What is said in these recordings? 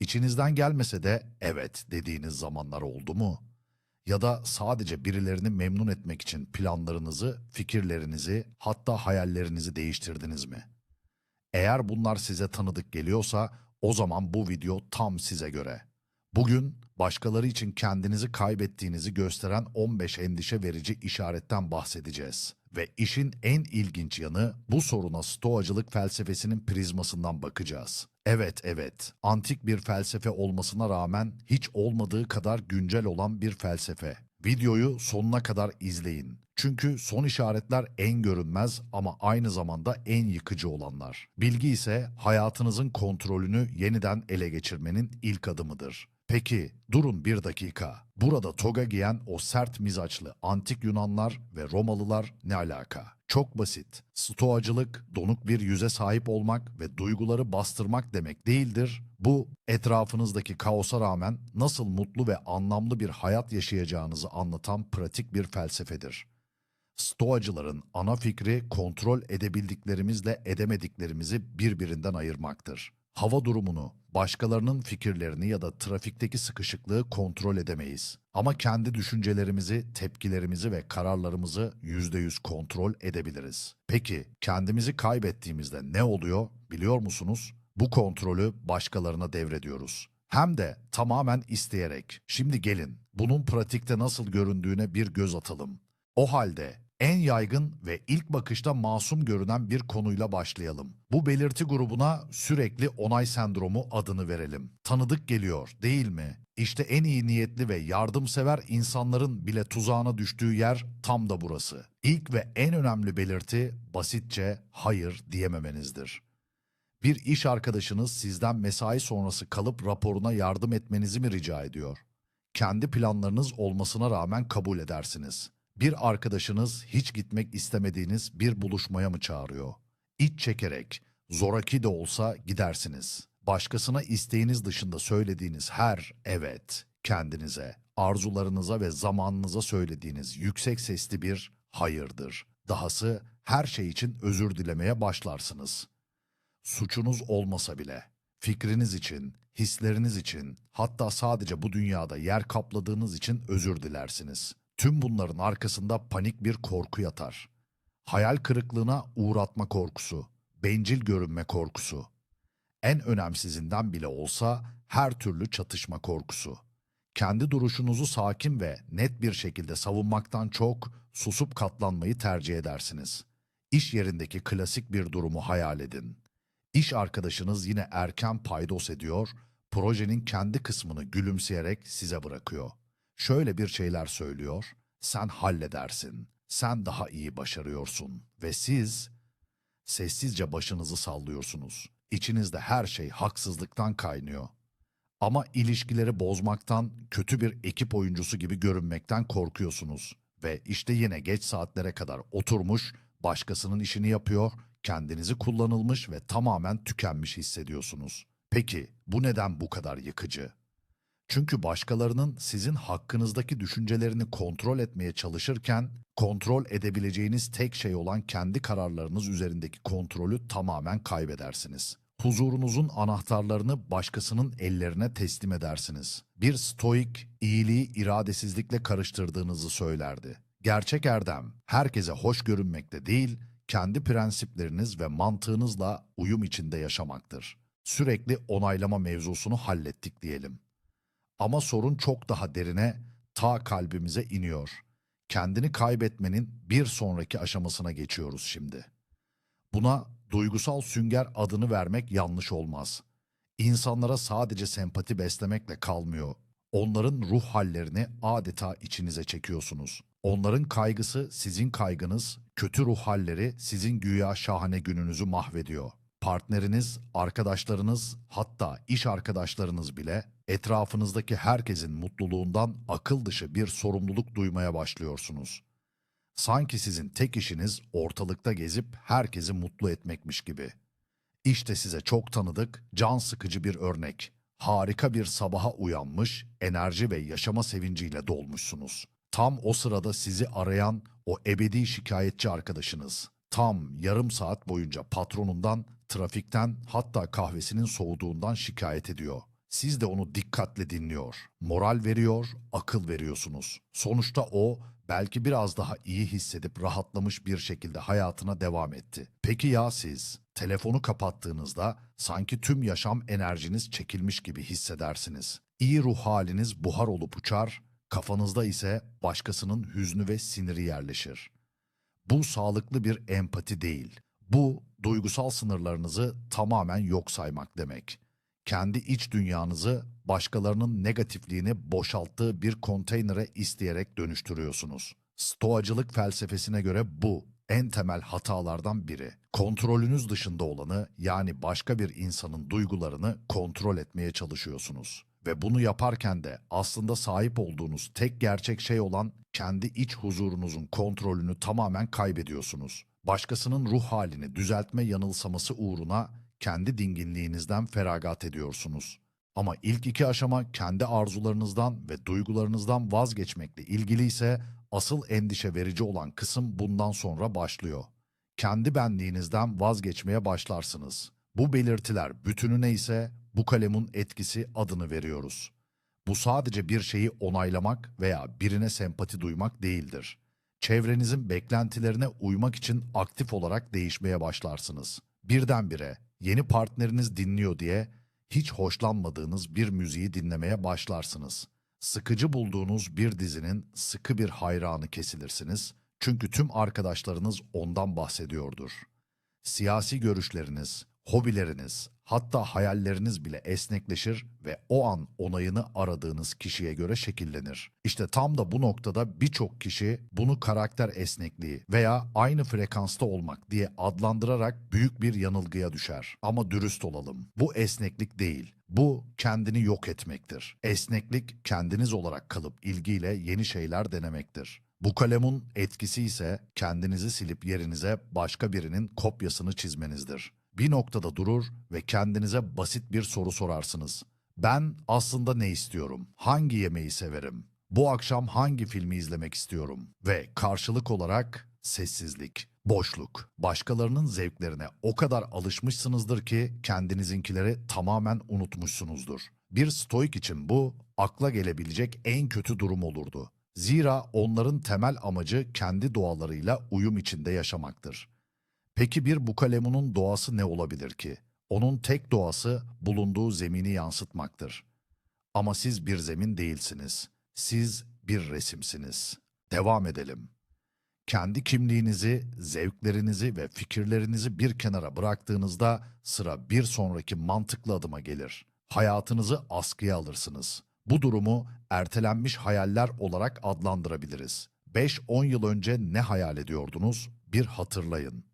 İçinizden gelmese de evet dediğiniz zamanlar oldu mu? Ya da sadece birilerini memnun etmek için planlarınızı, fikirlerinizi, hatta hayallerinizi değiştirdiniz mi? Eğer bunlar size tanıdık geliyorsa o zaman bu video tam size göre. Bugün başkaları için kendinizi kaybettiğinizi gösteren 15 endişe verici işaretten bahsedeceğiz. Ve işin en ilginç yanı bu soruna stoacılık felsefesinin prizmasından bakacağız. Evet evet, antik bir felsefe olmasına rağmen hiç olmadığı kadar güncel olan bir felsefe. Videoyu sonuna kadar izleyin. Çünkü son işaretler en görünmez ama aynı zamanda en yıkıcı olanlar. Bilgi ise hayatınızın kontrolünü yeniden ele geçirmenin ilk adımıdır. Peki durun bir dakika. Burada toga giyen o sert mizaçlı antik Yunanlar ve Romalılar ne alaka? Çok basit. Stoacılık donuk bir yüze sahip olmak ve duyguları bastırmak demek değildir. Bu etrafınızdaki kaosa rağmen nasıl mutlu ve anlamlı bir hayat yaşayacağınızı anlatan pratik bir felsefedir. Stoacıların ana fikri kontrol edebildiklerimizle edemediklerimizi birbirinden ayırmaktır. Hava durumunu, başkalarının fikirlerini ya da trafikteki sıkışıklığı kontrol edemeyiz. Ama kendi düşüncelerimizi, tepkilerimizi ve kararlarımızı %100 kontrol edebiliriz. Peki kendimizi kaybettiğimizde ne oluyor biliyor musunuz? Bu kontrolü başkalarına devrediyoruz. Hem de tamamen isteyerek. Şimdi gelin bunun pratikte nasıl göründüğüne bir göz atalım. O halde en yaygın ve ilk bakışta masum görünen bir konuyla başlayalım. Bu belirti grubuna sürekli onay sendromu adını verelim. Tanıdık geliyor, değil mi? İşte en iyi niyetli ve yardımsever insanların bile tuzağına düştüğü yer tam da burası. İlk ve en önemli belirti basitçe hayır diyememenizdir. Bir iş arkadaşınız sizden mesai sonrası kalıp raporuna yardım etmenizi mi rica ediyor? Kendi planlarınız olmasına rağmen kabul edersiniz. Bir arkadaşınız hiç gitmek istemediğiniz bir buluşmaya mı çağırıyor? İç çekerek, zoraki de olsa gidersiniz. Başkasına isteğiniz dışında söylediğiniz her evet kendinize, arzularınıza ve zamanınıza söylediğiniz yüksek sesli bir hayırdır. Dahası her şey için özür dilemeye başlarsınız. Suçunuz olmasa bile, fikriniz için, hisleriniz için, hatta sadece bu dünyada yer kapladığınız için özür dilersiniz. Tüm bunların arkasında panik bir korku yatar. Hayal kırıklığına uğratma korkusu, bencil görünme korkusu. En önemsizinden bile olsa her türlü çatışma korkusu. Kendi duruşunuzu sakin ve net bir şekilde savunmaktan çok susup katlanmayı tercih edersiniz. İş yerindeki klasik bir durumu hayal edin. İş arkadaşınız yine erken paydos ediyor, projenin kendi kısmını gülümseyerek size bırakıyor. Şöyle bir şeyler söylüyor, sen halledersin, sen daha iyi başarıyorsun ve siz sessizce başınızı sallıyorsunuz. İçinizde her şey haksızlıktan kaynıyor. Ama ilişkileri bozmaktan, kötü bir ekip oyuncusu gibi görünmekten korkuyorsunuz. Ve işte yine geç saatlere kadar oturmuş, başkasının işini yapıyor, kendinizi kullanılmış ve tamamen tükenmiş hissediyorsunuz. Peki bu neden bu kadar yıkıcı? Çünkü başkalarının sizin hakkınızdaki düşüncelerini kontrol etmeye çalışırken kontrol edebileceğiniz tek şey olan kendi kararlarınız üzerindeki kontrolü tamamen kaybedersiniz. Huzurunuzun anahtarlarını başkasının ellerine teslim edersiniz. Bir stoik iyiliği iradesizlikle karıştırdığınızı söylerdi. Gerçek erdem herkese hoş görünmekte değil, kendi prensipleriniz ve mantığınızla uyum içinde yaşamaktır. Sürekli onaylama mevzusunu hallettik diyelim. Ama sorun çok daha derine, ta kalbimize iniyor. Kendini kaybetmenin bir sonraki aşamasına geçiyoruz şimdi. Buna duygusal sünger adını vermek yanlış olmaz. İnsanlara sadece sempati beslemekle kalmıyor. Onların ruh hallerini adeta içinize çekiyorsunuz. Onların kaygısı sizin kaygınız, kötü ruh halleri sizin güya şahane gününüzü mahvediyor. Partneriniz, arkadaşlarınız, hatta iş arkadaşlarınız bile etrafınızdaki herkesin mutluluğundan akıl dışı bir sorumluluk duymaya başlıyorsunuz. Sanki sizin tek işiniz ortalıkta gezip herkesi mutlu etmekmiş gibi. İşte size çok tanıdık, can sıkıcı bir örnek. Harika bir sabaha uyanmış, enerji ve yaşama sevinciyle dolmuşsunuz. Tam o sırada sizi arayan o ebedi şikayetçi arkadaşınız. Tam yarım saat boyunca patronundan, trafikten hatta kahvesinin soğuduğundan şikayet ediyor. Siz de onu dikkatle dinliyor, moral veriyor, akıl veriyorsunuz. Sonuçta o belki biraz daha iyi hissedip rahatlamış bir şekilde hayatına devam etti. Peki ya siz? Telefonu kapattığınızda sanki tüm yaşam enerjiniz çekilmiş gibi hissedersiniz. İyi ruh haliniz buhar olup uçar, kafanızda ise başkasının hüznü ve siniri yerleşir. Bu sağlıklı bir empati değil. Bu duygusal sınırlarınızı tamamen yok saymak demek. Kendi iç dünyanızı başkalarının negatifliğini boşalttığı bir konteynere isteyerek dönüştürüyorsunuz. Stoacılık felsefesine göre bu en temel hatalardan biri. Kontrolünüz dışında olanı yani başka bir insanın duygularını kontrol etmeye çalışıyorsunuz. Ve bunu yaparken de aslında sahip olduğunuz tek gerçek şey olan kendi iç huzurunuzun kontrolünü tamamen kaybediyorsunuz. Başkasının ruh halini düzeltme yanılsaması uğruna kendi dinginliğinizden feragat ediyorsunuz. Ama ilk iki aşama kendi arzularınızdan ve duygularınızdan vazgeçmekle ilgili ise asıl endişe verici olan kısım bundan sonra başlıyor. Kendi benliğinizden vazgeçmeye başlarsınız. Bu belirtiler bütününe ise bu kalemun etkisi adını veriyoruz. Bu sadece bir şeyi onaylamak veya birine sempati duymak değildir. Çevrenizin beklentilerine uymak için aktif olarak değişmeye başlarsınız. Birdenbire yeni partneriniz dinliyor diye hiç hoşlanmadığınız bir müziği dinlemeye başlarsınız. Sıkıcı bulduğunuz bir dizinin sıkı bir hayranı kesilirsiniz çünkü tüm arkadaşlarınız ondan bahsediyordur. Siyasi görüşleriniz, hobileriniz, hatta hayalleriniz bile esnekleşir ve o an onayını aradığınız kişiye göre şekillenir. İşte tam da bu noktada birçok kişi bunu karakter esnekliği veya aynı frekansta olmak diye adlandırarak büyük bir yanılgıya düşer. Ama dürüst olalım. Bu esneklik değil. Bu kendini yok etmektir. Esneklik kendiniz olarak kalıp ilgiyle yeni şeyler denemektir. Bu kalemun etkisi ise kendinizi silip yerinize başka birinin kopyasını çizmenizdir. Bir noktada durur ve kendinize basit bir soru sorarsınız. Ben aslında ne istiyorum? Hangi yemeği severim? Bu akşam hangi filmi izlemek istiyorum? Ve karşılık olarak sessizlik, boşluk. Başkalarının zevklerine o kadar alışmışsınızdır ki kendinizinkileri tamamen unutmuşsunuzdur. Bir stoik için bu akla gelebilecek en kötü durum olurdu. Zira onların temel amacı kendi doğalarıyla uyum içinde yaşamaktır. Peki bir bukalemunun doğası ne olabilir ki? Onun tek doğası bulunduğu zemini yansıtmaktır. Ama siz bir zemin değilsiniz. Siz bir resimsiniz. Devam edelim. Kendi kimliğinizi, zevklerinizi ve fikirlerinizi bir kenara bıraktığınızda sıra bir sonraki mantıklı adıma gelir. Hayatınızı askıya alırsınız. Bu durumu ertelenmiş hayaller olarak adlandırabiliriz. 5-10 yıl önce ne hayal ediyordunuz? Bir hatırlayın.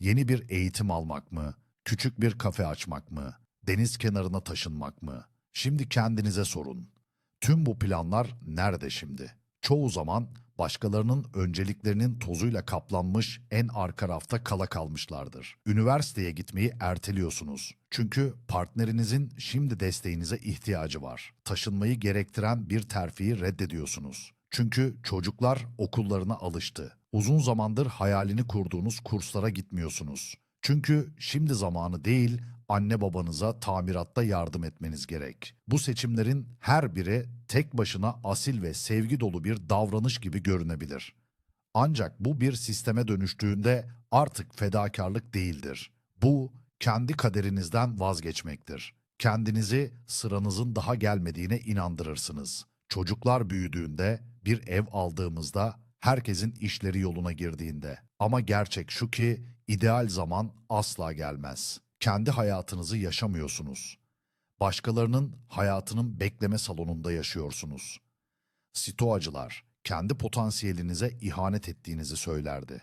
Yeni bir eğitim almak mı? Küçük bir kafe açmak mı? Deniz kenarına taşınmak mı? Şimdi kendinize sorun. Tüm bu planlar nerede şimdi? Çoğu zaman başkalarının önceliklerinin tozuyla kaplanmış en arka rafta kala kalmışlardır. Üniversiteye gitmeyi erteliyorsunuz. Çünkü partnerinizin şimdi desteğinize ihtiyacı var. Taşınmayı gerektiren bir terfiyi reddediyorsunuz. Çünkü çocuklar okullarına alıştı. Uzun zamandır hayalini kurduğunuz kurslara gitmiyorsunuz. Çünkü şimdi zamanı değil, anne babanıza tamiratta yardım etmeniz gerek. Bu seçimlerin her biri tek başına asil ve sevgi dolu bir davranış gibi görünebilir. Ancak bu bir sisteme dönüştüğünde artık fedakarlık değildir. Bu kendi kaderinizden vazgeçmektir. Kendinizi sıranızın daha gelmediğine inandırırsınız. Çocuklar büyüdüğünde, bir ev aldığımızda, herkesin işleri yoluna girdiğinde. Ama gerçek şu ki ideal zaman asla gelmez. Kendi hayatınızı yaşamıyorsunuz. Başkalarının hayatının bekleme salonunda yaşıyorsunuz. Stoacılar kendi potansiyelinize ihanet ettiğinizi söylerdi.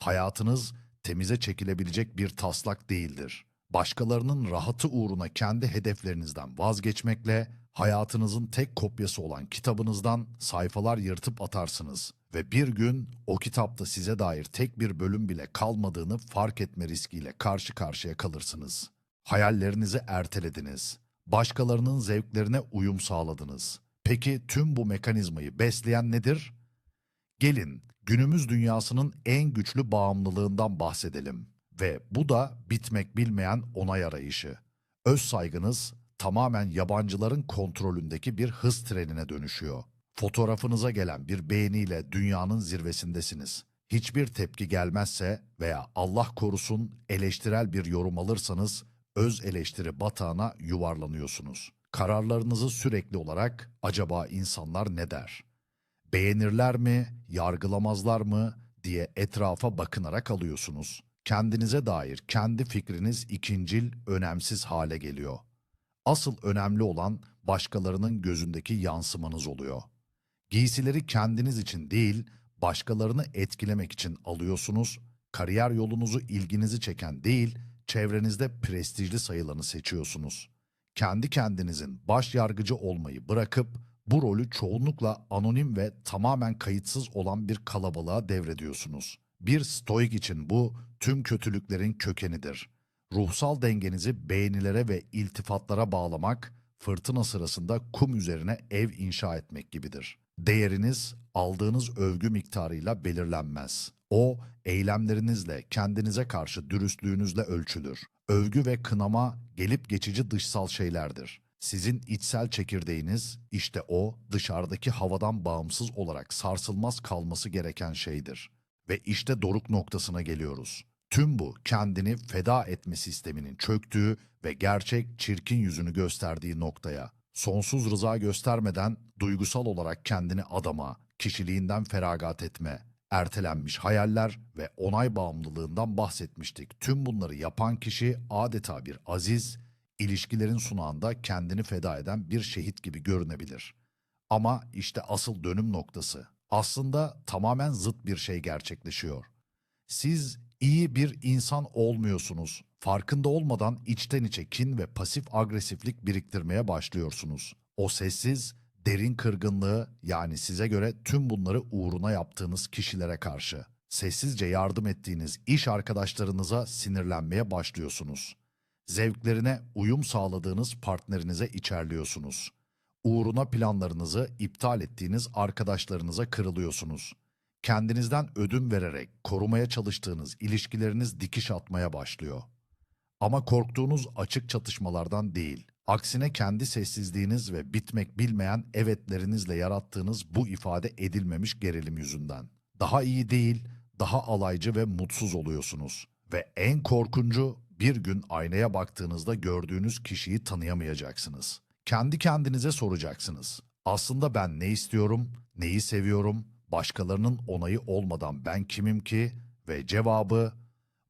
Hayatınız temize çekilebilecek bir taslak değildir. Başkalarının rahatı uğruna kendi hedeflerinizden vazgeçmekle hayatınızın tek kopyası olan kitabınızdan sayfalar yırtıp atarsınız ve bir gün o kitapta size dair tek bir bölüm bile kalmadığını fark etme riskiyle karşı karşıya kalırsınız. Hayallerinizi ertelediniz. Başkalarının zevklerine uyum sağladınız. Peki tüm bu mekanizmayı besleyen nedir? Gelin günümüz dünyasının en güçlü bağımlılığından bahsedelim ve bu da bitmek bilmeyen onay arayışı. Öz saygınız tamamen yabancıların kontrolündeki bir hız trenine dönüşüyor. Fotoğrafınıza gelen bir beğeniyle dünyanın zirvesindesiniz. Hiçbir tepki gelmezse veya Allah korusun eleştirel bir yorum alırsanız öz eleştiri batağına yuvarlanıyorsunuz. Kararlarınızı sürekli olarak acaba insanlar ne der? Beğenirler mi, yargılamazlar mı diye etrafa bakınarak alıyorsunuz. Kendinize dair kendi fikriniz ikincil, önemsiz hale geliyor. Asıl önemli olan başkalarının gözündeki yansımanız oluyor. Giysileri kendiniz için değil, başkalarını etkilemek için alıyorsunuz. Kariyer yolunuzu ilginizi çeken değil, çevrenizde prestijli sayılanı seçiyorsunuz. Kendi kendinizin baş yargıcı olmayı bırakıp bu rolü çoğunlukla anonim ve tamamen kayıtsız olan bir kalabalığa devrediyorsunuz. Bir stoik için bu tüm kötülüklerin kökenidir. Ruhsal dengenizi beğenilere ve iltifatlara bağlamak, fırtına sırasında kum üzerine ev inşa etmek gibidir. Değeriniz aldığınız övgü miktarıyla belirlenmez. O, eylemlerinizle, kendinize karşı dürüstlüğünüzle ölçülür. Övgü ve kınama gelip geçici dışsal şeylerdir. Sizin içsel çekirdeğiniz işte o dışarıdaki havadan bağımsız olarak sarsılmaz kalması gereken şeydir. Ve işte doruk noktasına geliyoruz. Tüm bu kendini feda etme sisteminin çöktüğü ve gerçek çirkin yüzünü gösterdiği noktaya. Sonsuz rıza göstermeden duygusal olarak kendini adama, kişiliğinden feragat etme, ertelenmiş hayaller ve onay bağımlılığından bahsetmiştik. Tüm bunları yapan kişi adeta bir aziz, ilişkilerin sunağında kendini feda eden bir şehit gibi görünebilir. Ama işte asıl dönüm noktası. Aslında tamamen zıt bir şey gerçekleşiyor. Siz iyi bir insan olmuyorsunuz. Farkında olmadan içten içe kin ve pasif agresiflik biriktirmeye başlıyorsunuz. O sessiz, derin kırgınlığı yani size göre tüm bunları uğruna yaptığınız kişilere karşı. Sessizce yardım ettiğiniz iş arkadaşlarınıza sinirlenmeye başlıyorsunuz. Zevklerine uyum sağladığınız partnerinize içerliyorsunuz. Uğruna planlarınızı iptal ettiğiniz arkadaşlarınıza kırılıyorsunuz. Kendinizden ödün vererek korumaya çalıştığınız ilişkileriniz dikiş atmaya başlıyor. Ama korktuğunuz açık çatışmalardan değil, aksine kendi sessizliğiniz ve bitmek bilmeyen evetlerinizle yarattığınız bu ifade edilmemiş gerilim yüzünden. Daha iyi değil, daha alaycı ve mutsuz oluyorsunuz. Ve en korkuncu bir gün aynaya baktığınızda gördüğünüz kişiyi tanıyamayacaksınız. Kendi kendinize soracaksınız. Aslında ben ne istiyorum, neyi seviyorum, başkalarının onayı olmadan ben kimim ki ve cevabı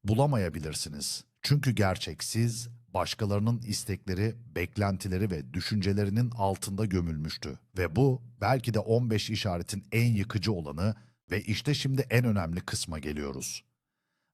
bulamayabilirsiniz. Çünkü gerçek siz başkalarının istekleri, beklentileri ve düşüncelerinin altında gömülmüştü. Ve bu belki de 15 işaretin en yıkıcı olanı ve işte şimdi en önemli kısma geliyoruz.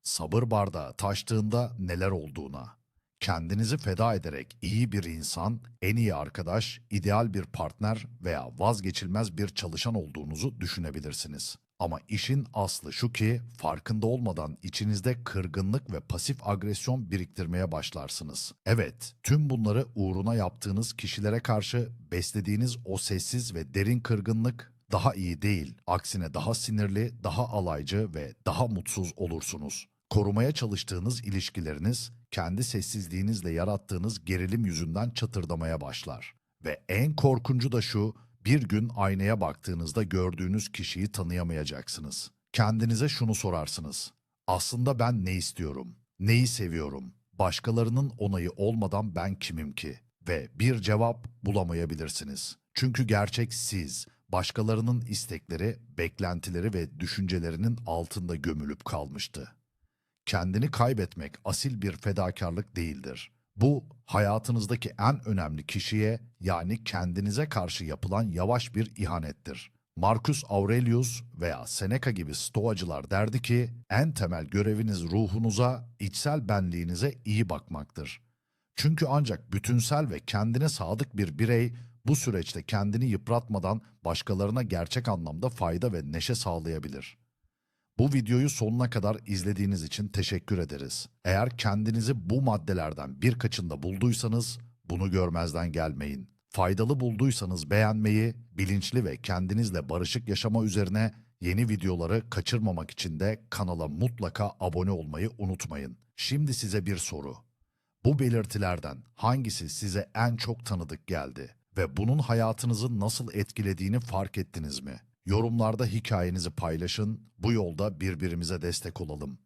Sabır bardağı taştığında neler olduğuna. Kendinizi feda ederek iyi bir insan, en iyi arkadaş, ideal bir partner veya vazgeçilmez bir çalışan olduğunuzu düşünebilirsiniz. Ama işin aslı şu ki farkında olmadan içinizde kırgınlık ve pasif agresyon biriktirmeye başlarsınız. Evet, tüm bunları uğruna yaptığınız kişilere karşı beslediğiniz o sessiz ve derin kırgınlık daha iyi değil. Aksine daha sinirli, daha alaycı ve daha mutsuz olursunuz. Korumaya çalıştığınız ilişkileriniz kendi sessizliğinizle yarattığınız gerilim yüzünden çatırdamaya başlar. Ve en korkuncu da şu, bir gün aynaya baktığınızda gördüğünüz kişiyi tanıyamayacaksınız. Kendinize şunu sorarsınız. Aslında ben ne istiyorum? Neyi seviyorum? Başkalarının onayı olmadan ben kimim ki? Ve bir cevap bulamayabilirsiniz. Çünkü gerçek siz, başkalarının istekleri, beklentileri ve düşüncelerinin altında gömülüp kalmıştı. Kendini kaybetmek asil bir fedakarlık değildir. Bu hayatınızdaki en önemli kişiye yani kendinize karşı yapılan yavaş bir ihanettir. Marcus Aurelius veya Seneca gibi stoacılar derdi ki en temel göreviniz ruhunuza, içsel benliğinize iyi bakmaktır. Çünkü ancak bütünsel ve kendine sadık bir birey bu süreçte kendini yıpratmadan başkalarına gerçek anlamda fayda ve neşe sağlayabilir. Bu videoyu sonuna kadar izlediğiniz için teşekkür ederiz. Eğer kendinizi bu maddelerden birkaçında bulduysanız bunu görmezden gelmeyin. Faydalı bulduysanız beğenmeyi, bilinçli ve kendinizle barışık yaşama üzerine yeni videoları kaçırmamak için de kanala mutlaka abone olmayı unutmayın. Şimdi size bir soru. Bu belirtilerden hangisi size en çok tanıdık geldi ve bunun hayatınızı nasıl etkilediğini fark ettiniz mi? Yorumlarda hikayenizi paylaşın, bu yolda birbirimize destek olalım.